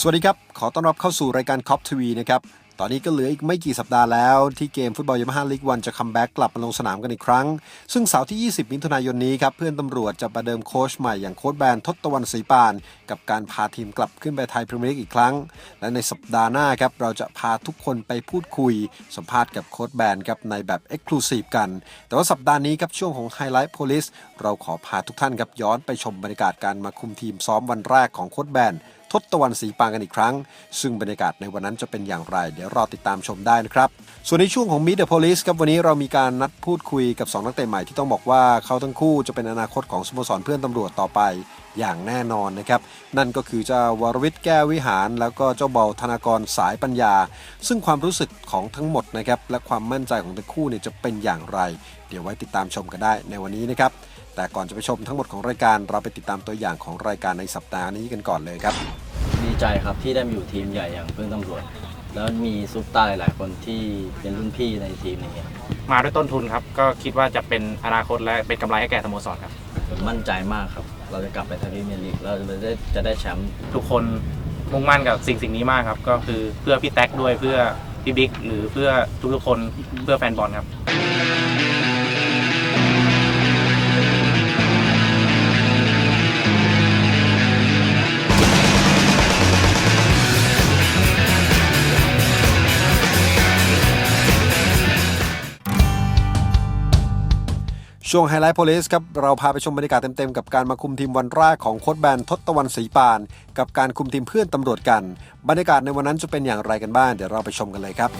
สวัสดีครับ ขอต้อนรับเข้าสู่รายการคอปทวีนะครับ ตอนนี้ก็เหลืออีกไม่กี่สัปดาห์แล้ว ที่เกมฟุตบอลยามาฮ่าลีกวันจะคัมแบ็กกลับมาลงสนามกันอีกครั้ง ซึ่งเสาร์ที่ 20 มิถุนายนนี้ครับ เพื่อนตำรวจจะประเดิมโค้ชใหม่อย่างโค้ชแบนทศตวรรณศรีปาน กับการพาทีมกลับขึ้นไปไทยพรีเมียร์ลีกอีกครั้ง และในสัปดาห์หน้าครับเราจะพาทุกคนไปพูดคุย สัมภาษณ์กับโค้ชแบนครับในแบบเอ็กซ์คลูซีฟกัน แต่ว่าสัปดาห์นี้ครับช่วงของไฮไลท์โพลิส เราขอพาทุกท่านครับย้อนไปชมบรรยากาศการมาคุมทีมซ้อมวันแรกของโค้ชแบนทศตวรรณศรีปานกันอีกครั้ง ซึ่งบรรยากาศในวันนั้นจะเป็นอย่างไร เดี๋ยวรอติดตามชมได้นะครับ ส่วนในช่วงของ Meet the Police ครับวันนี้เรามีการนัดพูดคุยกับ 2 นักเตะใหม่ที่ต้องบอกว่าเขาทั้งคู่จะเป็นอนาคตของสโมสรเพื่อนตำรวจต่อไปอย่างแน่นอนนะครับ นั่นก็คือเจ้าวรวิทย์แก้ววิหาร แล้วก็เจ้าเบาธนากรสายปัญญา ซึ่งความรู้สึกของทั้งหมดนะครับและความมั่นใจของทั้งคู่เนี่ยจะเป็นอย่างไร เดี๋ยวไว้ติดตามชมกันได้ในวันนี้นะครับ แต่ก่อนจะไปชมทั้งหมดของรายการเราไปติดตามตัวอย่างของรายการในสัปดาห์นี้กันก่อนเลยครับ ดีใจครับที่ได้มาอยู่ทีมใหญ่อย่างเพื่อนตำรวจ แล้วมีซุปตาร์หลายๆคนที่เป็นรุ่นพี่ในทีมนี้ครับมาด้วยต้นทุนครับ ก็คิดว่าจะเป็นอนาคตและเป็นกำไรให้แก่สโมสรครับ ผมมั่นใจมากครับ เราจะกลับไปไทยพรีเมียร์ลีกเราจะได้จะได้แชมป์ทุกคนมุ่งมั่นกับสิ่งสิ่งนี้มากครับ ก็คือเพื่อพี่แท็กด้วยเพื่อพี่บิ๊กหรือเพื่อทุกๆคนเพื่อแฟนบอลครับ ช่วงไฮไลท์โพลิสครับ เราพาไปชมบรรยากาศเต็มๆ กับการมาคุมทีมวันแรกของโค้ชแบนทศตวรรณศรีปาน กับการคุมทีมเพื่อนตำรวจกัน บรรยากาศในวันนั้นจะเป็นอย่างไรกันบ้างเดี๋ยวเราไปชมกันเลยครับ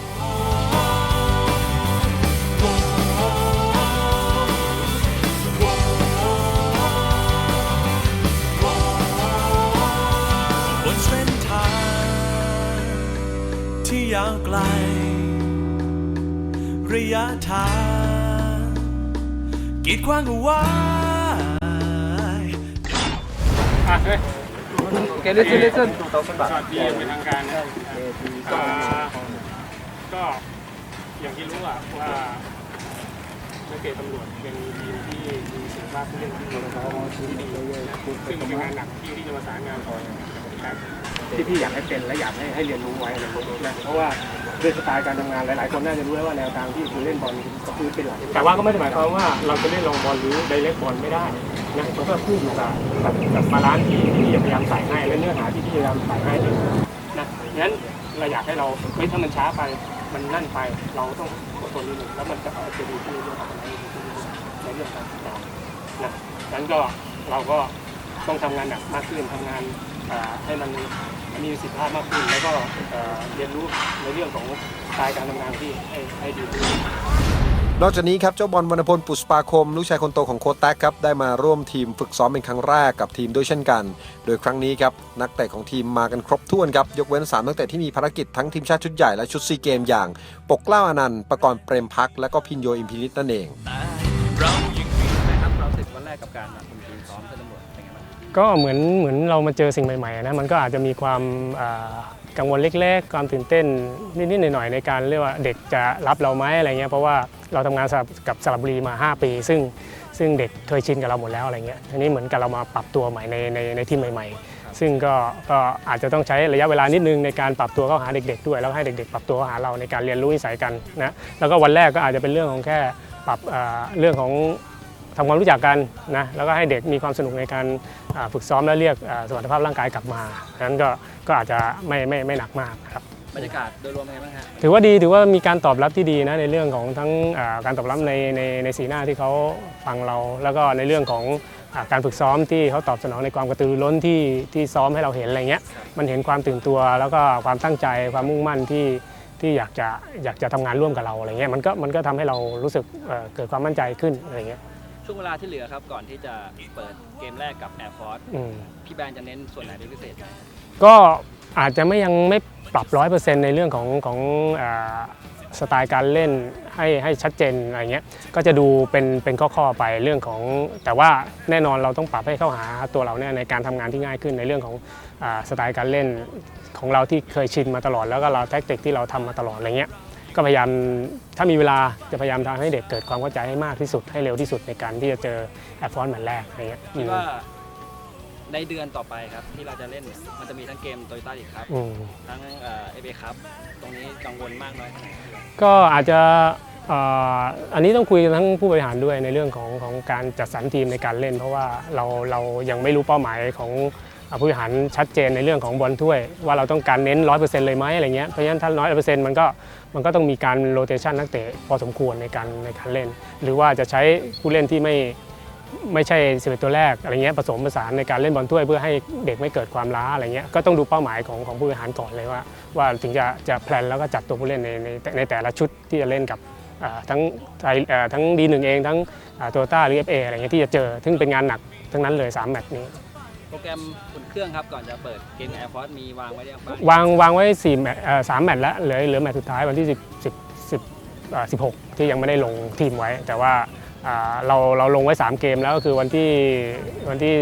บนเส้นทางที่ยาวไกล ระยะทาง กีดขวางเอาไว้แกลิซึนลิซึนสวัสดีอย่างเป็นทางการนะครับอ่าก็อย่างที่รู้อะว่านักเตะตำรวจเป็นทีมที่มีศักยภาพผู้เล่นที่ดีที่ดีซึ่งมันเป็นงานหนักที่ที่จะประสานงานต่อครับ ที่พี่อยากให้เป็นและอยากให้ให้เรียนรู้ไว้นะนะเพราะว่าด้วยสไตล์การทำงานหลาย ๆ คนน่าจะรู้แล้วว่าแนวทางที่คือเล่นบอลก็คือเป็นหลักแต่ว่าก็ไม่ได้หมายความว่าเราจะเล่นลงบอลหรือไดเรกบอลไม่ได้นะมันก็ขึ้นอยู่กับกับบาลานซ์ที่พี่พยายามใส่ให้และเนื้อหาที่พี่พยายามใส่ให้นะงั้นเราอยากให้เราเฮ้ยถ้ามันช้าไปมันนั่นไปเราต้องอดทนนิดนึงแล้วมันจะจะดีที่เรื่องของในเรื่องการติดต่อนะงั้นก็เราก็ต้องทำงานหนักมากขึ้นทำงานให้มัน มีประสิทธิภาพมากขึ้น แล้วก็เรียนรู้ในเรื่องของสไตล์การทำงานที่ให้ให้ดีขึ้น นอกจากนี้ครับเจ้าบอลวรรณพลปุสปาคม ลูกชายคนโตของโค้ชแท็กครับได้มาร่วมทีมฝึกซ้อมเป็นครั้งแรกกับทีมด้วยเช่นกัน โดยครั้งนี้ครับนักเตะของทีมมากันครบถ้วนครับยกเว้น3นักเตะที่มีภารกิจทั้งทีมชาติชุดใหญ่และชุดซีเกมอย่าง ปกเกล้าอนันต์ประกรณ์เปรมพักและก็พินโยอิมพินิตนั่นเอง เรา ก็เหมือนเหมือนเรามาเจอสิ่งใหม่ๆนะมันก็อาจจะมีความกังวลเล็กๆ ความตื่นเต้นนิดๆหน่อยๆในการเรียกว่าเด็กจะรับเราไหมอะไรเงี้ยเพราะว่าเราทำงานกับสระบุรีมา 5 ปี ซึ่งซึ่งเด็กเคยชินกับเราหมดแล้วอะไรเงี้ยทีนี้เหมือนกับเรามาปรับตัวใหม่ในในในทีมใหม่ ๆ ซึ่งก็ก็อาจจะต้องใช้ระยะเวลานิดนึงในการปรับตัวเข้าหาเด็ก ๆ ด้วยแล้วให้เด็ก ๆ ปรับตัวเข้าหาเราในการเรียนรู้นิสัยกันนะแล้วก็วันแรกก็อาจจะเป็นเรื่องของแค่ปรับเรื่องของทำความรู้จักกันนะแล้วก็ให้เด็กมีความสนุกในการ ฝึกซ้อมและเรียกอ่าสมรรถภาพร่างกายกลับมาฉะนั้นก็ก็อาจจะไม่ไม่ไม่หนักมากครับบรรยากาศโดยรวมเป็นไงบ้างฮะถือว่าดีถือว่ามีการตอบรับที่ดีนะในเรื่องของทั้งอ่าการตอบรับในในในสีหน้าที่เขาฟังเรา แล้วก็ในเรื่องของอาการฝึกซ้อมที่เขาตอบสนองในความกระตือรือร้นที่ที่ซ้อมให้เราเห็นอะไรเงี้ยมันเห็นความตื่นตัว แล้วก็ความตั้งใจความมุ่งมั่นที่ที่อยากจะอยากจะทำงานร่วมกับเราอะไรเงี้ยมันก็มันก็ทำให้เรารู้สึกเอ่อเกิดความมั่นใจขึ้นอะไรเงี้ย ช่วงเวลาที่เหลือครับ ก่อนที่จะเปิดเกมแรกกับ Air Force อืม พี่แบนจะเน้นส่วนไหนเป็นพิเศษไหมก็อาจจะไม่ยังไม่ปรับร้อยเปอร์เซ็นต์ในเรื่องของของอาสไตล์การเล่นให้ให้ชัดเจนอะไรเงี้ยก็จะดูเป็นเป็นข้อๆไปเรื่องของ แต่ว่าแน่นอนเราต้องปรับให้เข้าหาตัวเราเนี่ยในการทำงานที่ง่ายขึ้นในเรื่องของอาสไตล์การเล่นของเราที่เคยชินมาตลอดแล้วก็เราแท็กติกที่เราทำมาตลอดอะไรเงี้ย ก็พยายามถ้ามีเวลาจะพยายามทำให้เด็กเกิดความเข้าใจให้มากที่สุดให้เร็วที่สุดในการที่จะเจอแอร์ฟอนแมนแรกอะไรเงี้ยอืคิดมว่าในเดือนต่อไปครับที่เราจะเล่นเนี่ยมันจะมีทั้งเกมโตโยต้าลีกครับ อืมทั้งเอเอเบครับ ตรงนี้กังวลมากน้อยขนาดไหนครับก็อาจจะเอ่ออันนี้ต้องคุยกันทั้งผู้บริหารด้วยในเรื่องของของการจัดสรรทีมในการเล่น เพราะว่าเราเรายังไม่รู้เป้าหมายของอ่า ผู้บริหารชัดเจนในเรื่องของบอลถ้วย ว่าเราต้องการเน้น 100%เลยไหมอะไรเงี้ยเพราะฉะนั้นถ้า100%มันก็มันก็ต้องมีการโรเตชันนักเตะพอสมควรในการในการเล่น หรือว่าจะใช้ผู้เล่นที่ไม่ไม่ใช่11ตัวแรกอะไรเงี้ยผสมผสานในการเล่นบอลถ้วยเพื่อให้เด็กไม่เกิดความล้าอะไรเงี้ยก็ต้องดูเป้าหมายของของผู้บริหารก่อนเลยว่า ว่าถึงจะจะแพลนแล้วก็จัดตัวผู้เล่นในในในแต่ละชุดที่จะเล่นกับทั้งไทยทั้งดีหนึ่งเองทั้งโตโยต้าหรือ FA อะไรเงี้ยที่จะเจอซึ่งเป็นงานหนักทั้งนั้นเลย 3 แมตช์นี้ โปรแกรมอุ่นเครื่องครับก่อนจะเปิดเกมแอร์ฟอร์มีวางไว้ได้บ้างวางวางไว้4แมตช์เอ่อสามแมตช์แล้วเหลือเหลือแมตช์สุดท้ายวันที่10 10 10อ่า16ที่ยังไม่ได้ลงทีมไว้ แต่ว่าอ่าเราเราลงไว้ 3 เกมแล้วก็คือวันที่วันที่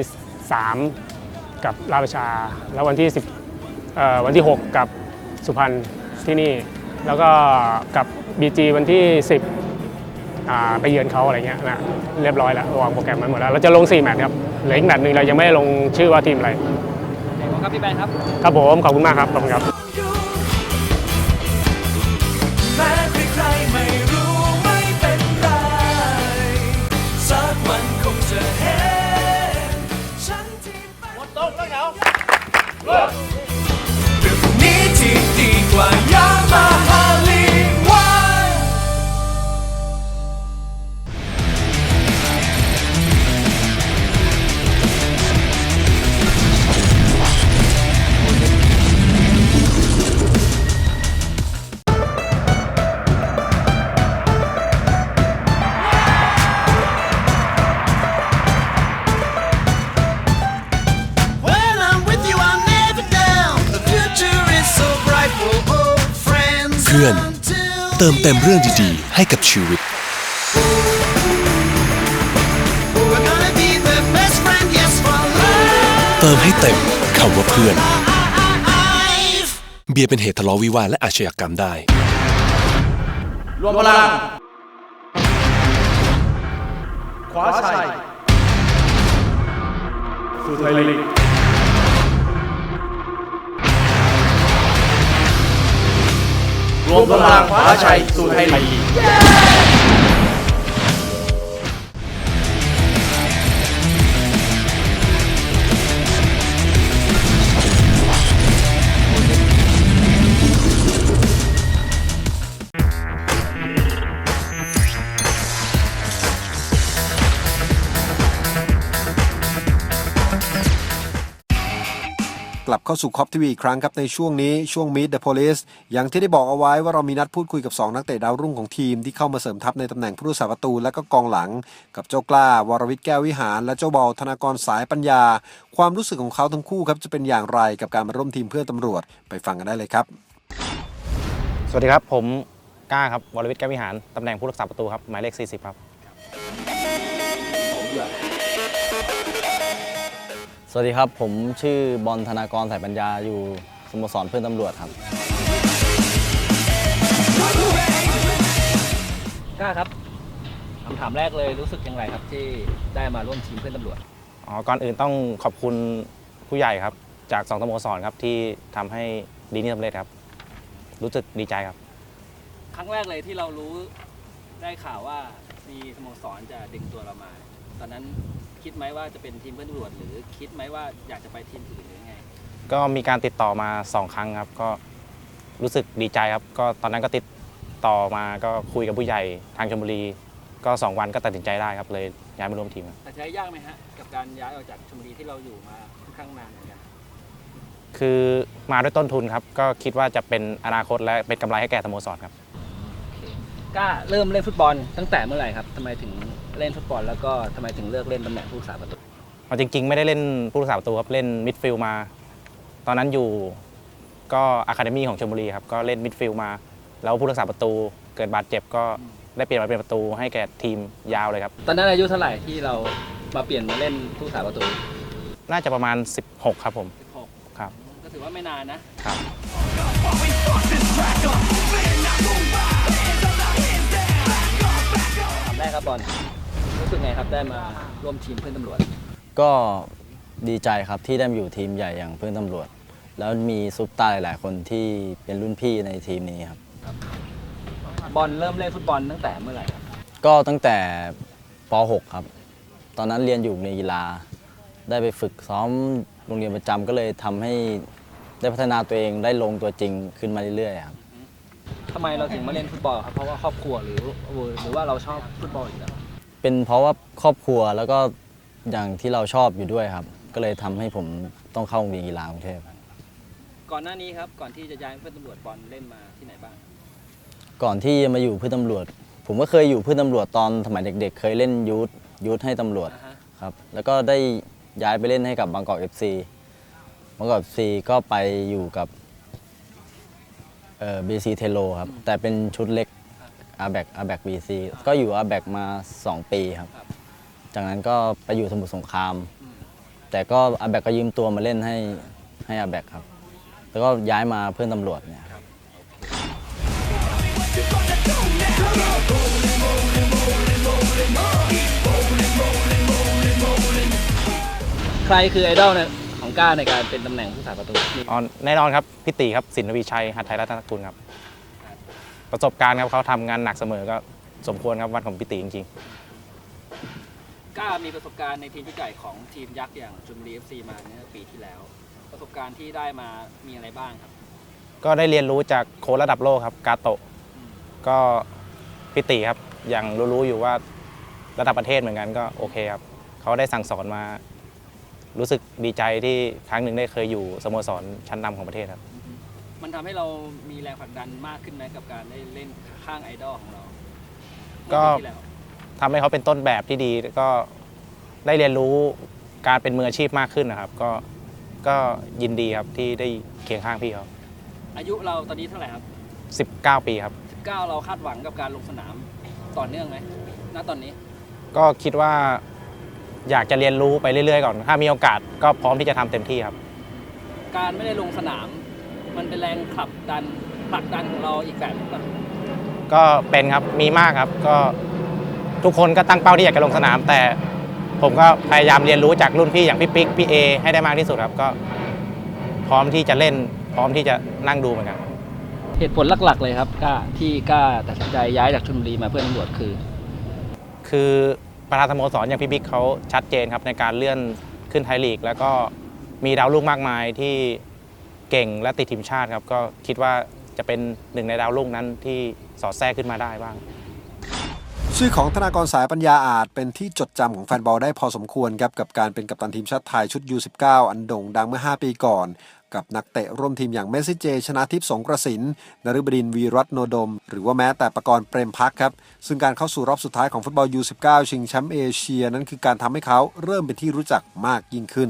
3 กับราชประชา แล้ววันที่10เอ่อวันที่ 6 กับสุพรรณที่นี่ แล้วก็กับ BG วันที่ 10 ไปเยือนเขาอะไรเงี้ยนะเรียบร้อยแล้ววางโปรแกรมไว้หมดแล้วเราจะลง 4 แมตช์ครับเหลืออีกแมตช์หนึ่งเรายังไม่ได้ลงชื่อว่าทีมอะไรขอบคุณครับพี่แบนครับครับผมขอบคุณมากครับขอบคุณครับ เพื่อน Until เติมเต็มเรื่องดีๆ ให้กับชีวิต we're gonna be the best friend, yes, for life. เติมให้เต็มคำว่าเพื่อน เบียร์เป็นเหตุทะเลาะวิวาทและอาชญากรรมได้ รวมพลัง ขวาชัยสู่ไทยลีก รวมพลังขวาชัยสู่ไทยลีก ลับเข้าสู่คอปทีวีอีกครั้งครับในช่วงนี้ช่วง Meet the Police อย่างที่ได้บอกเอาไว้ว่าเรามีนัดพูดคุยกับ 2 นักเตะดาวรุ่งของทีมที่เข้ามาเสริมทัพในตำแหน่งผู้รักษาประตูและก็กองหลัง กับเจ้ากล้าวรวิทย์แก้ววิหาร และเจ้าบอลธนากรสายปัญญา ความรู้สึกของเขาทั้งคู่ครับจะเป็นอย่างไรกับการมาร่วมทีมเพื่อนตำรวจไปฟังกันได้เลยครับ สวัสดีครับผมกล้าครับวรวิทย์แก้ววิหารตำแหน่งผู้รักษาประตูครับหมายเลข40ครับ วัสดีครับผมชื่อบอลธนากรสายปัญญาอยู่สโมสรเพื่อนตำรวจครับกล้าครับคำถามแรกเลยรู้สึกอย่างไรครับที่ได้มาร่วมทีมเพื่อนตำรวจอ๋อก่อนอื่นต้องขอบคุณผู้ใหญ่ครับ จากสองสโมสรครับที่ทำให้ดีนี่สำเร็จครับ รู้สึกดีใจครับ ครั้งแรกเลยที่เรารู้ได้ข่าวว่ามีสโมสรจะดึงตัวเรามา ตอนนั้น คิดไหมว่าจะเป็นทีมเพื่อนตำรวจหรือคิดไหมว่าอยากจะไปทีมอื่นหรือไงก็มีการติดต่อมาสองครั้งครับ ก็รู้สึกดีใจครับ ก็ตอนนั้นก็ติดต่อมาก็คุยกับผู้ใหญ่ทางชลบุรี ก็สองวันก็ตัดสินใจได้ครับเลยย้ายมาร่วมทีมครับแต่ใช้ยากไหมฮะกับการย้ายออกจากชลบุรีที่เราอยู่มาค่อนข้างนานเหมือนกันคือมาด้วยต้นทุนครับ ก็คิดว่าจะเป็นอนาคตและเป็นกำไรให้แก่สโมสรครับ กล้าเริ่มเล่นฟุตบอลตั้งแต่เมื่อไหร่ครับทำไมถึง เล่นฟุตบอลแล้วก็ทำไมถึงเลือกเล่นตำแหน่งผู้รักษาประตูเอาจริง ๆ ไม่ได้เล่นผู้รักษาประตูครับเล่นมิดฟิลด์มา ตอนนั้นอยู่ก็อะคาเดมี่ของชลบุรีครับก็เล่นมิดฟิลด์มา แล้วผู้รักษาประตูเกิดบาดเจ็บก็ได้เปลี่ยนมาเป็นประตูให้แก่ทีมยาวเลยครับ ตอนนั้นอายุเท่าไหร่ที่เรามาเปลี่ยนมาเล่นผู้รักษาประตูน่าจะประมาณ 16 ครับผม 16ครับ ก็ถือว่าไม่นานนะครับคำแรกครับบอล รู้สึกไงครับได้มาร่วมทีมเพื่อนตำรวจ ก็ดีใจครับที่ได้มาอยู่ทีมใหญ่อย่างเพื่อนตำรวจ แล้วมีซุปตาร์หลาย ๆ คนที่เป็นรุ่นพี่ในทีมนี้ครับ บอลเริ่มเล่นฟุตบอลตั้งแต่เมื่อไหร่ครับก็ตั้งแต่ป .6 ครับ ตอนนั้นเรียนอยู่ในกีฬา ได้ไปฝึกซ้อมโรงเรียนประจำก็เลยทำให้ได้พัฒนาตัวเองได้ลงตัวจริงขึ้นมาเรื่อยๆครับ ทำไมเราถึงมาเล่นฟุตบอลครับเพราะว่าครอบครัวหรือหรือว่าเราชอบฟุตบอลอยู่แล้ว เป็นเพราะว่าครอบครัวแล้วก็อย่างที่เราชอบอยู่ด้วยครับ ก็เลยทำให้ผมต้องเข้าโรงเรียนกีฬากรุงเทพก่อนหน้านี้ครับ ก่อนที่จะย้ายเพื่อนตำรวจบอลเล่นมาที่ไหนบ้าง ก่อนที่จะมาอยู่เพื่อนตำรวจ ผมก็เคยอยู่เพื่อนตำรวจตอนสมัยเด็ก ๆ เคยเล่นยูทยูทให้ตำรวจอ่าฮะ ครับ แล้วก็ได้ย้ายไปเล่นให้กับบางกอกเอฟซีบางกอกเอฟซีก็ไปอยู่กับเอ่อบีซีเทโลครับ แต่เป็นชุดเล็ก อาแบกอาแบกบีซีก็อยู่อาแบกมา 2 ปีครับ จากนั้นก็ไปอยู่สมุทรสงคราม แต่ก็อาแบกก็ยืมตัวมาเล่นให้ให้อาแบกครับ แล้วก็ย้ายมาเพื่อนตำรวจเนี่ยครับใครคือไอดอลเนี่ยของก้าในการเป็นตำแหน่งผู้สาประตูนี่อ๋อแน่นอนครับพี่ตีครับ สินทวีชัยหัตถไทยรัตนกุลครับ ประสบการณ์ครับเขาทำงานหนักเสมอก็สมควรครับวันของพี่ตีจริงก้ามีประสบการณ์ในทีมชุดใหญ่ของทีมยักษ์อย่างชลบุรีเอฟซีมาเมื่อปีที่แล้ว ประสบการณ์ที่ได้มามีอะไรบ้างครับๆ ก็ได้เรียนรู้จากโค้ชระดับโลกครับกาโตะก็พี่ตีครับอย่างรู้ๆอยู่ว่าระดับประเทศเหมือนกันก็โอเคครับเขาได้สั่งสอนมา รู้สึกดีใจที่ครั้งหนึ่งได้เคยอยู่สโมสรชั้นนำของประเทศครับ มันทำให้เรามีแรงผลักดันมากขึ้นไหมกับการได้เล่นข้างไอดอลของเราก็ เมื่อปีที่แล้วทำให้เขาเป็นต้นแบบที่ดีแล้วก็ได้เรียนรู้การเป็นมืออาชีพมากขึ้นนะครับ ก็ก็ยินดีครับที่ได้เคียงข้างพี่เขาอายุเราตอนนี้เท่าไหร่ครับ 19 ปีครับ 19 เราคาดหวังกับการลงสนามต่อเนื่องไหมณตอนนี้ ก็คิดว่าอยากจะเรียนรู้ไปเรื่อยๆก่อน ถ้ามีโอกาสก็พร้อมที่จะทำเต็มที่ครับ การไม่ได้ลงสนาม มันเป็นแรงขับดันผลักดันของเราอีกแบบหนึ่งป่ะก็เป็นครับมีมากครับก็ทุกคนก็ตั้งเป้าที่อยากจะลงสนาม แต่ผมก็พยายามเรียนรู้จากรุ่นพี่อย่างพี่ปิ๊กพี่เอให้ได้มากที่สุดครับก็ พร้อมที่จะเล่น พร้อมที่จะนั่งดูเหมือนกันเหตุผลหลักๆเลยครับกล้าที่กล้าตัดสินใจย้ายจากชลบุรีมาเพื่อนตำรวจคือ คือประธานสโมสรอย่างพี่บิ๊กเขาชัดเจนครับในการเลื่อนขึ้นไทยลีก แล้วก็มีดาวรุ่งมากมายที่ เก่งและติดทีมชาติครับ ก็คิดว่าจะเป็นหนึ่งในดาวรุ่งนั้นที่สอดแทรกขึ้นมาได้บ้าง ชื่อของธนากรสายปัญญาอาจเป็นที่จดจำของแฟนบอลได้พอสมควรครับกับการเป็นกัปตันทีมชาติไทยชุด U19 อันโด่งดังเมื่อ 5 ปีก่อนกับนักเตะร่วมทีมอย่างเมสซิเจ ชนะทิพย์สงกระสินนฤบดินทร์วีรัตน์โนดม หรือว่าแม้แต่ประกรณ์เปรมพักครับ ซึ่งการเข้าสู่รอบสุดท้ายของฟุตบอล U19 ชิงแชมป์เอเชีย นั้นคือการทำให้เขาเริ่มเป็นที่รู้จักมากยิ่งขึ้น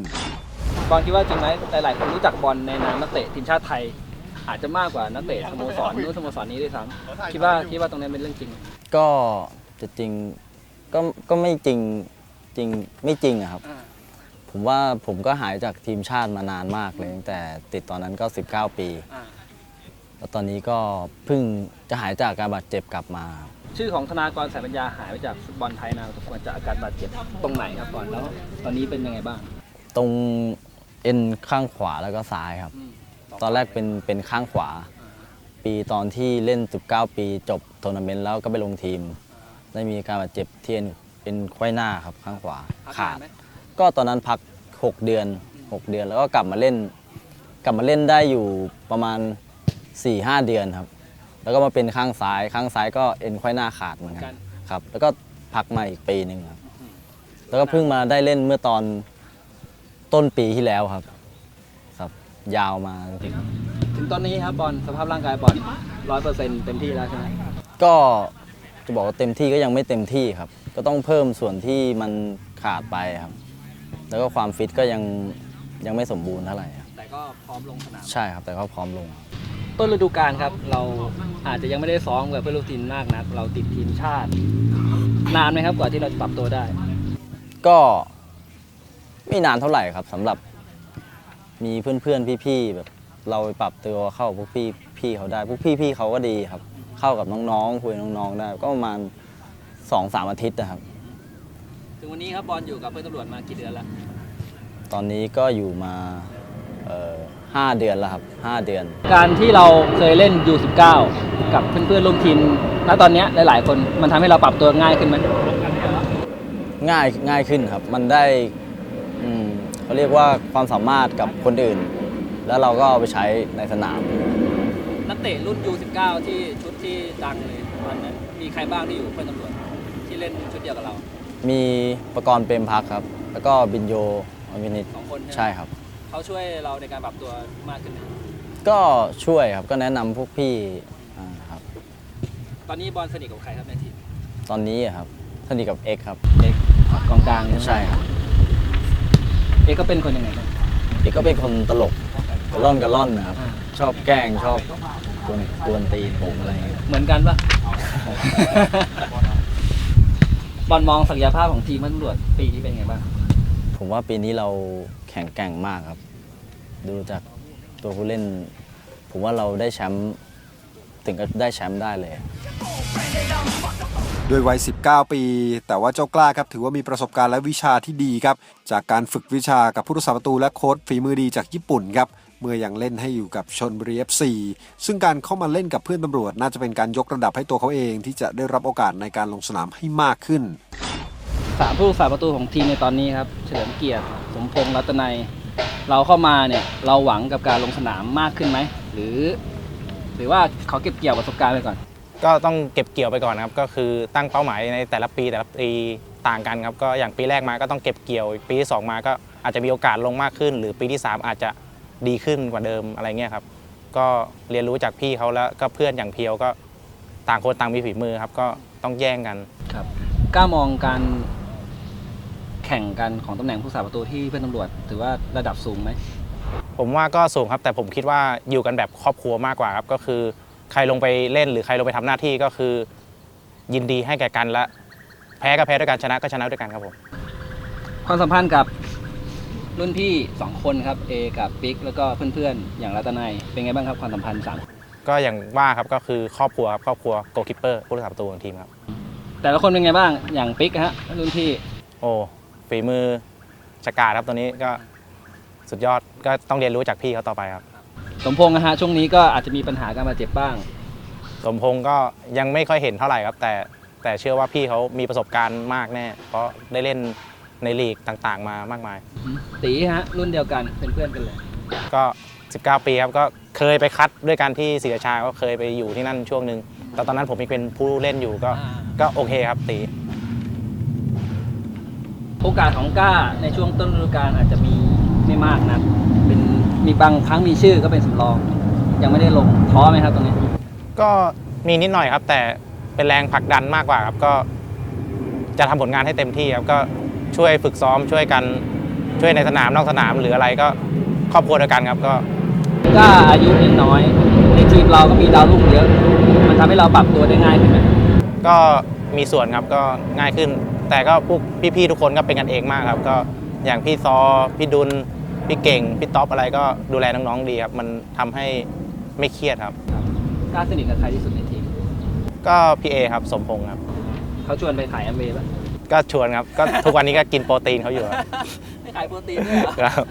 บอลคิดว่าจริงไหมหลาย ๆ คนรู้จักบอลในนามนักเตะทีมชาติไทย อาจจะมากกว่านักเตะสโมสรนู้นสโมสรนี้ด้วยซ้ำคิดว่าคิดว่าตรงนี้เป็นเรื่องจริง ก็จะจริงก็ก็ไม่จริงจริงไม่จริงอะครับ ผมว่าผมก็หายจากทีมชาติมานานมากเลยตั้งแต่ติดตอนนั้นก็ 19 ปีอ่าแล้วตอนนี้ก็เพิ่งจะหายจากการบาดเจ็บกลับมา ชื่อของธนากรสายปัญญาหายไปจากฟุตบอลไทยนานสมควรจากอาการบาดเจ็บตรงไหนครับก่อนแล้ว ตอนนี้เป็นยังไงบ้าง ตรง เอ็นข้างขวาแล้วก็ซ้ายครับอืมตอนแรกเป็นเป็นข้างขวา ปีตอนที่เล่น 19 ปีจบทัวร์นาเมนต์แล้วก็ไปลงทีม ได้มีการบาดเจ็บที่เอ็นเป็นไขว้หน้าครับข้างขวาพักขาดนนไหมก็ตอนนั้นพัก 6 เดือน 6 เดือนแล้วก็กลับมาเล่น กลับมาเล่นได้อยู่ประมาณ 4-5 เดือนครับ แล้วก็มาเป็นข้างซ้ายข้างซ้ายก็เอ็นไขว้หน้าขาดเหมือนกันครับ แล้วก็พักมาอีกปีหนึ่งครับแล้วก็เพิ่งมาได้เล่นเมื่อตอน ต้นปีที่แล้วครับ ครับ ยาวมาถึงถึงตอนนี้ครับบอลสภาพร่างกายบอลร้อยเปอร์เซ็นต์เต็มที่แล้วใช่ไหมก็จะบอกว่าเต็มที่ก็ยังไม่เต็มที่ครับ ก็ต้องเพิ่มส่วนที่มันขาดไปครับ แล้วก็ความฟิตก็ยังยังไม่สมบูรณ์เท่าไหร่ครับแต่ก็พร้อมลงสนาม ใช่ครับ แต่ก็พร้อมลง ต้นฤดูกาลครับ เราอาจจะยังไม่ได้ซ้อมกับเพื่อนร่วมทีมมากนัก เราติดทีมชาติ นานไหมครับกว่าที่เราจะปรับตัวได้ ก็ ไม่นานเท่าไหร่ครับสำหรับมีเพื่อนๆพี่ๆแบบ เราไปปรับตัวเข้าพวกพี่พี่เขาได้พวกพี่พี่เขาก็ดีครับ เข้ากับน้องๆคุยกับน้องๆได้ ก็ประมาณสองสามอาทิตย์นะครับ ถึงวันนี้ครับบอลอยู่กับเพื่อนตำรวจมากี่เดือนแล้วตอนนี้ก็อยู่มาเอ่อห้าเดือนแล้วครับห้าเดือน การที่เราเคยเล่น U19 กับเพื่อนๆร่วมทีมณตอนเนี้ยหลายๆ คนมันทำให้เราปรับตัวง่ายขึ้นไหม ง่ายง่ายขึ้นครับ มันได้อืม เขาเรียกว่าความสามารถกับคนอื่น แล้วเราก็เอาไปใช้ในสนาม นักเตะรุ่น U19 ที่ชุดที่ดังเลยตอนนั้นมีใครบ้างที่อยู่เพื่อนตำรวจที่เล่นชุดเดียวกับเรามีประกรณ์เปรมพักครับ แล้วก็บินโยอมินิตสองคนไหมใช่ครับ เขาช่วยเราในการปรับตัวมากขึ้นไหมก็ช่วยครับก็แนะนำพวกพี่อ่าครับ ตอนนี้บอลสนิทกับใครครับในทีมตอนนี้อะครับสนิทกับเอ็กครับเอกกองกลางใช่ครับ เอกก็เป็นคนยังไงบ้างเอ็กก็เป็นคนตลกกระล่อนกระล่อนนะครับ ชอบแกล้งชอบกวนกวนตีนผมอะไรอย่างเงี้ยเหมือนกันปะ บอลมองศักยภาพของทีมเพื่อนตำรวจปีนี้เป็นไงบ้าง ผมว่าปีนี้เราแข่งแกร่งมากครับ ดูจากตัวผู้เล่น ผมว่าเราได้แชมป์ถึงกับได้แชมป์ได้เลย ด้วยวัย 19 ปี แต่ว่าเจ้ากล้าครับถือว่ามีประสบการณ์และวิชาที่ดีครับ จากการฝึกวิชากับผู้รักษาประตูและโค้ชฝีมือดีจากญี่ปุ่นครับเมื่อยังเล่นให้อยู่กับชนบุรี FC ซึ่งการเข้ามาเล่นกับเพื่อนตำรวจ น่าจะเป็นการยกระดับให้ตัวเขาเอง ที่จะได้รับโอกาสในการลงสนามให้มากขึ้นสามผู้รักษาประตูของทีมในตอนนี้ครับเฉลิมเกียรติสมพงษ์รัตนัยเราเข้ามาเนี่ยเราหวังกับการลงสนามมากขึ้นไหมหรือ หรือว่าเขาเก็บเกี่ยวประสบการณ์ไปก่อน ก็ต้องเก็บเกี่ยวไปก่อนนะครับ ก็คือตั้งเป้าหมายในแต่ละปีแต่ละปีต่างกันครับ ก็อย่างปีแรกมาก็ต้องเก็บเกี่ยว ปีที่ 2 มาก็อาจจะมีโอกาสลงมากขึ้น หรือปีที่ 3 อาจจะดีขึ้นกว่าเดิมอะไรเงี้ยครับ ก็เรียนรู้จากพี่เขาแล้วก็เพื่อนอย่างเพียวก็ต่างคนต่างมีฝีมือครับ ก็ต้องแย่งกันครับกล้ามองการแข่งกันของตำแหน่งผู้รักษาประตูที่เพื่อนตำรวจ ถือว่าระดับสูงไหมผมว่าก็สูงครับแต่ผมคิดว่าอยู่กันแบบครอบครัวมากกว่าครับก็คือใค รลงไปเล่นหรือใครลงไปทำหน้าที่ก็คือ ยินดีให้แก่กันและแพ้ก็แพ้ด้วยกันชนะก็ชนะด้วยกันครับผมความสัมพันธ์กับรุ่นพี่สองคนครับเอกับปิ๊กแล้วก็เพื่อนๆ อย่างรัตนัยเป็นไงบ้างครับความสัมพันธ์สามคนก็อย่างว่าครับก็คือครอบครัวครับครอบครัวโกลคิปเปอร์ผู้รักษาประตูของทีมครับ แต่ละคนเป็นไงบ้างอย่างปิ๊กฮะรุ่นพี่ โอ้ฝีมือชะกาจครับตัวนี้ก็สุดยอดก็ต้องเรียนรู้จากพี่เขาต่อไปครับ สมพงษ์นะฮะช่วงนี้ก็อาจจะมีปัญหาการบาดเจ็บบ้าง สมพงษ์ก็ยังไม่ค่อยเห็นเท่าไหร่ครับ แต่แต่เชื่อว่าพี่เขามีประสบการณ์มากแน่ เพราะได้เล่นในลีกต่างๆ มามากมาย ตีฮะรุ่นเดียวกันเป็นเพื่อนกันเลย ก็ 19 ปีครับก็เคยไปคัดด้วยกันที่ศรีราชาก็เคยไปอยู่ที่นั่นช่วงหนึ่งแต่ตอนนั้นผมยังเป็นผู้เล่นอยู่ก็อ่า ก็โอเคครับตี โอกาสของก้าในช่วงต้นฤดูกาลอาจจะมีไม่มากนะเป็น มีบางครั้งมีชื่อก็เป็นสำรอง ยังไม่ได้ลงท้อไหมครับตรงนี้ ก็มีนิดหน่อยครับ แต่เป็นแรงผลักดันมากกว่าครับก็ จะทำผลงานให้เต็มที่ครับก็ช่วยฝึกซ้อมช่วยกันช่วยในสนามนอกสนามหรืออะไรก็ครอบครัวเดียวกันครับก็ก้าอายุยังน้อย ในทีมเราก็มีดาวรุ่งเยอะ มันทำให้เราปรับตัวได้ง่ายขึ้นไหมก็มีส่วนครับก็ง่ายขึ้น แต่ก็พวกพี่ๆทุกคนก็เป็นกันเองมากครับ ก็อย่างพี่ซอพี่ดุล พี่เก่งพี่ท็อปอะไรก็ดูแลน้องๆดีครับ มันทำให้ไม่เครียดครับก้าสนิทกับใครที่สุดในทีม ก็พี่เอครับสมพงษ์ครับ เขาชวนไปขายแอมเบย์ป่ะ ก็ชวนครับ ก็ทุกวันนี้ก็กินโปรตีนเขาอยู่ครับไม่ขายโปรตีนด้วยเหรอ ครับ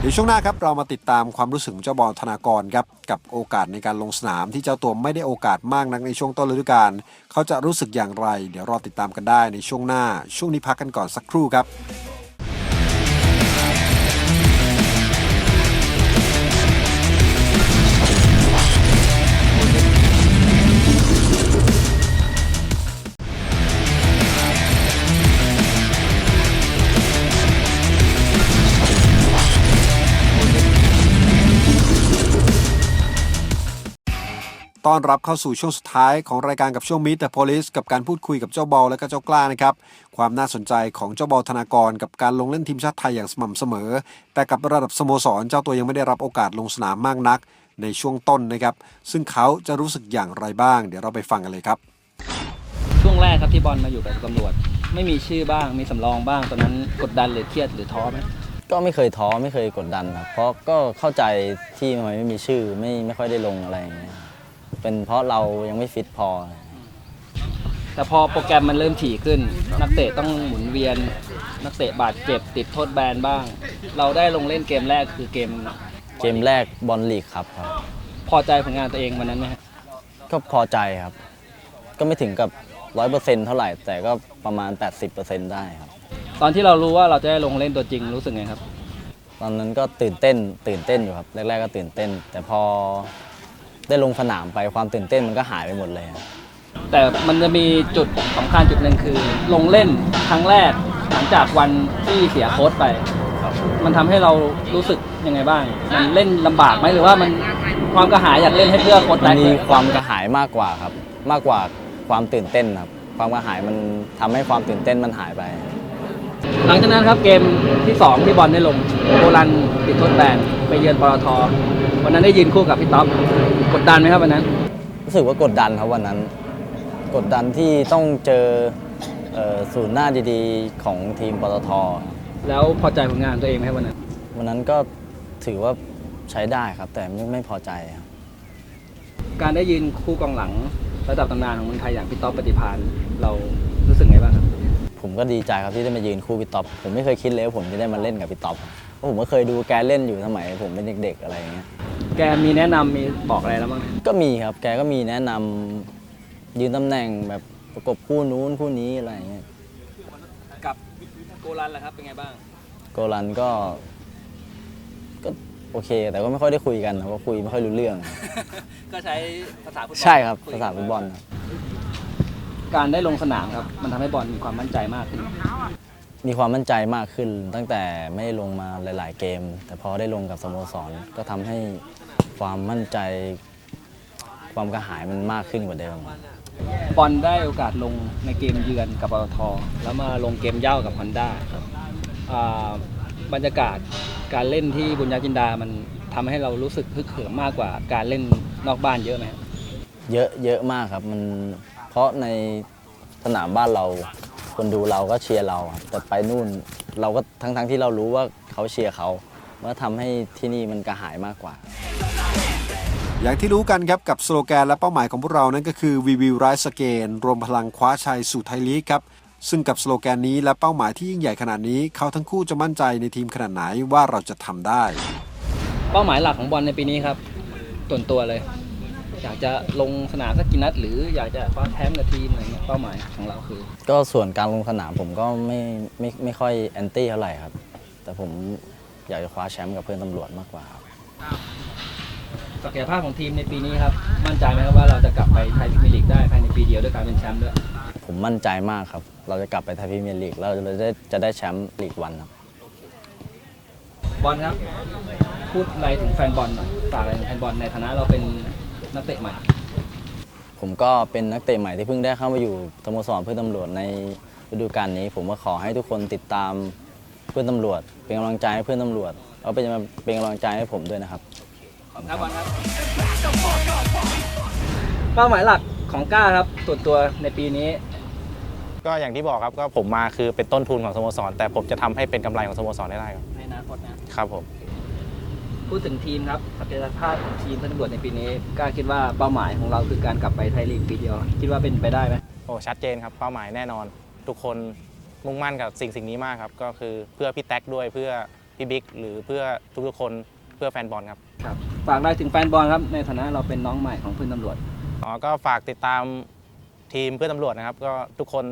เดี๋ยวช่วงหน้าครับเรามาติดตามความรู้สึกของเจ้าบอลธนากรครับกับโอกาสในการลงสนามที่เจ้าตัวไม่ได้โอกาสมากนักในช่วงต้นฤดูกาลเขาจะรู้สึกอย่างไร เดี๋ยวรอติดตามกันได้ในช่วงหน้า ช่วงนี้พักกันก่อนสักครู่ครับ ต้อนรับเข้าสู่ช่วงสุดท้ายของรายการกับช่วงมิต่โพลิสกับการพูดคุยกับเจ้าบอลและก็เจ้ากล้านะครับ ความน่าสนใจของเจ้าบอลธนากร กับการลงเล่นทีมชาติไทยอย่างสม่ำเสมอ แต่กับระดับสโมสรเจ้าตัวยังไม่ได้รับโอกาสลงสนามมากนัก ในช่วงต้นนะครับ ซึ่งเขาจะรู้สึกอย่างไรบ้าง เดี๋ยวเราไปฟังกันเลยครับ ช่วงแรกครับที่บอลมาอยู่กับตำรวจ ไม่มีชื่อบ้าง มีสำรองบ้างตอนนั้นกดดันหรือเครียดหรือท้อไหมก็ไม่เคยท้อไม่เคยกดดันครับเพราะก็เข้าใจที่ทำไมไม่มีชื่อไม่ไม่ค่อยได้ลงอะไรอย่างเงี้ย เป็นเพราะเรายังไม่ฟิตพอตแต่พอโปรแกรมมันเริ่มถี่ขึ้น นักเตะต้องหมุนเวียน นักเตะบาดเจ็บติดโทษแบนบ้าง เราได้ลงเล่นเกมแรกคือเกมเกมแรกบอลลีกครับครับ พอใจผลงานตัวเองวันนั้นไหมฮะก็พอใจครับ ก็ไม่ถึงกับร้อยเปอร์เซ็นต์เท่าไหร่ แต่ก็ประมาณ 80%ได้ครับ ตอนที่เรารู้ว่าเราจะได้ลงเล่นตัวจริงรู้สึกไงครับ ตอนนั้นก็ตื่นเต้นตื่นเต้นอยู่ครับ แรก ๆ ก็ตื่นเต้น แต่พอ ได้ลงสนามไปความตื่นเต้นมันก็หายไปหมดเลยครับ แต่มันจะมีจุดสำคัญจุดหนึ่งคือ ลงเล่นครั้งแรกหลังจากวันที่เสียโค้ชไป มันทำให้เรารู้สึกยังไงบ้าง มันเล่นลำบากไหมหรือว่ามันความกระหายอยากเล่นให้เพื่อโค้ชมัแบ็นคมีความกระหายมากกว่าครับ มากกว่าความตื่นเต้นครับ ความกระหายมันทำให้ความตื่นเต้นมันหายไป หลังจากนั้นครับเกมที่ 2 ที่บอลได้ลงโบรันติดโทษแบนไปเยือนปตทวันนั้นได้ยืนคู่กับพี่ต๊อบกดดันไหมครับวันนั้น รู้สึกว่ากดดันครับวันนั้น กดดันที่ต้องเจอเอ่อศูนย์หน้าดีๆ ของทีมปตท แล้วพอใจผลงานตัวเองไหมครับวันนั้น วันนั้นก็ถือว่าใช้ได้ครับ แต่ไม่ไม่พอใจครับ การได้ยืนคู่กองหลังระดับตำนานของเมืองไทยอย่างพี่ต๊อบปฏิพานเรารู้สึกไงบ้างครับ ผมก็ดีใจครับที่ได้มายืนคู่พี่ต๊อบผมไม่เคยคิดเลยว่าผมจะได้มาเล่นกับพี่ต๊อบเพราะผมก็เคยดูแกเล่นอยู่สมัยผมเป็นเด็กๆอะไรอย่างเงี้ยแกมีแนะนำมีบอกอะไรแล้วบ้างก็มีครับ แกก็มีแนะนำยืนตำแหน่งแบบประกบคู่นู้นคู่นี้อะไรอย่างเงี้ยกับโกลันล่ะครับเป็นไงบ้าง โกลันก็ก็โอเค แต่ก็ไม่ค่อยได้คุยกันเพราะคุยไม่ค่อยรู้เรื่อง ก็ใช้ภาษาฟุตบอลใช่ครับ ภาษาฟุตบอลครับ การได้ลงสนามครับ มันทำให้บอลมีความมั่นใจมากขึ้น มีความมั่นใจมากขึ้น ตั้งแต่ไม่ได้ลงมาหลาย ๆ เกม แต่พอได้ลงกับสโมสรก็ทำให้ความมั่นใจ ความกระหายมันมากขึ้นกว่าเดิมบอลได้โอกาสลงในเกมเยือนกับปตทแล้วมาลงเกมเย่ากับฮอนด้าครับอ่าบรรยากาศการเล่นที่บุญญาจินดามันทำให้เรารู้สึกฮึกเหิมมากกว่าการเล่นนอกบ้านเยอะไหมครับเยอะเยอะมากครับมันเพ ราะในสนามบ้านเราคนดูเราก็เชียร์เราครับแต่ไปนู่นเราก็ทั้งทั้งๆที่เรารู้ว่าเขาเชียร์เขามันก็ทำให้ที่นี่มันกระหายมากกว่า อย่างที่รู้กันครับกับสโลแกนและเป้าหมายของพวกเรานั่นก็คือ We Will Rise Again รวมพลังคว้าชัยสู่ไทยลีกครับ ซึ่งกับสโลแกนนี้และเป้าหมายที่ยิ่งใหญ่ขนาดนี้ เขาทั้งคู่จะมั่นใจในทีมขนาดไหนว่าเราจะทำได้ เป้าหมายหลักของบอลในปีนี้ครับส่วนตัวเลย อยากจะลงสนามสักกี่นัด หรืออยากจะคว้าแชมป์กับทีมอะไรเงี้ยเป้าหมายของเราคือ ก็ส่วนการลงสนามผมก็ไม่ไม่ไม่ค่อยแอนตี้เท่าไหร่ครับ แต่ผมอยากจะคว้าแชมป์กับเพื่อนตำรวจมากกว่าครับศักยภาพของทีมในปีนี้ครับ มั่นใจไหมครับว่าเราจะกลับไปไทยพรีเมียร์ลีกได้ภายในปีเดียวด้วยการเป็นแชมป์ด้วยผมมั่นใจมากครับ เราจะกลับไปไทยพรีเมียร์ลีกแล้วเราจะได้จะได้แชมป์ลีกวันครับ บอลครับ พูดอะไรถึงแฟนบอลหน่อยฝากอะไรถึงแฟนบอลในฐานะเราเป็น นักเตะใหม่ ผมก็เป็นนักเตะใหม่ที่เพิ่งได้เข้ามาอยู่สโมสรเพื่อนตำรวจในฤดูกาลนี้ ผมก็ขอให้ทุกคนติดตามเพื่อนตำรวจ เป็นกำลังใจให้เพื่อนตำรวจแล้วเป็นเป็นกำลังใจให้ผมด้วยนะครับขอบคุณครับบอลครับเป้าหมายหลักของก้าครับส่วนตัวในปีนี้ก็อย่างที่บอกครับก็ผมมาคือเป็นต้นทุนของสโมสร แต่ผมจะทำให้เป็นกำไรของสโมสรได้ครับในอนาคตนะ ครับผม พูดถึงทีมครับศักยภาพของทีมเพื่อนตำรวจในปีนี้กล้าคิดว่าเป้าหมายของเราคือการกลับไปไทยลีกปีเดียว คิดว่าเป็นไปได้ไหมโอ้ชัดเจนครับเป้าหมายแน่นอน ทุกคนมุ่งมั่นกับสิ่งสิ่งนี้มากครับ ก็คือเพื่อพี่แท็กด้วยเพื่อพี่บิ๊กหรือเพื่อทุกๆคนเพื่อแฟนบอลครับครับฝากได้ถึงแฟนบอลครับในฐานะเราเป็นน้องใหม่ของเพื่อนตำรวจอ๋อก็ฝากติดตามทีมเพื่อนตำรวจนะครับ ก็ทุกคน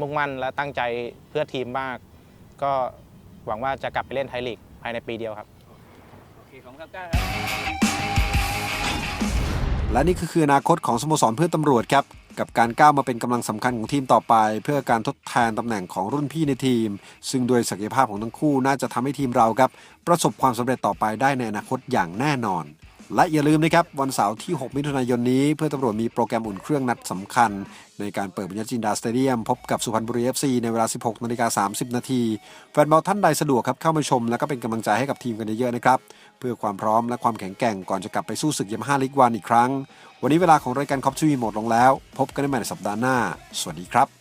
มุ่งมั่นและตั้งใจเพื่อทีมมาก ก็หวังว่าจะกลับไปเล่นไทยลีกภายในปีเดียวครับโอเครับก้าครับ และนี่ก็คืออนาคตของสโมสรเพื่อนตำรวจครับ กับการก้าวมาเป็นกำลังสำคัญของทีมต่อไป เพื่อการทดแทนตำแหน่งของรุ่นพี่ในทีม ซึ่งโดยศักยภาพของทั้งคู่น่าจะทำให้ทีมเราครับ ประสบความสำเร็จต่อไปได้ในอนาคตอย่างแน่นอน และอย่าลืมนะครับวันเสาร์ที่ 6 มิถุนายนนี้เพื่อตำรวจมีโปรแกรมอุ่นเครื่องนัดสำคัญ ในการเปิดบุญญจินดาสเตเดียม พบกับสุพรรณบุรีเอฟซีในเวลา 16นาฬิกา30 นาทีแฟนบอลท่านใดสะดวกครับเข้ามาชม และก็เป็นกำลังใจให้กับทีมกันเยอะๆนะครับ เพื่อความพร้อมและความแข็งแกร่งก่อนจะกลับไปสู้ศึกยามห้าลิกวันอีกครั้ง วันนี้เวลาของรายการคอปทีวีหมดลงแล้ว พบกันได้ใหม่ในสัปดาห์หน้า สวัสดีครับ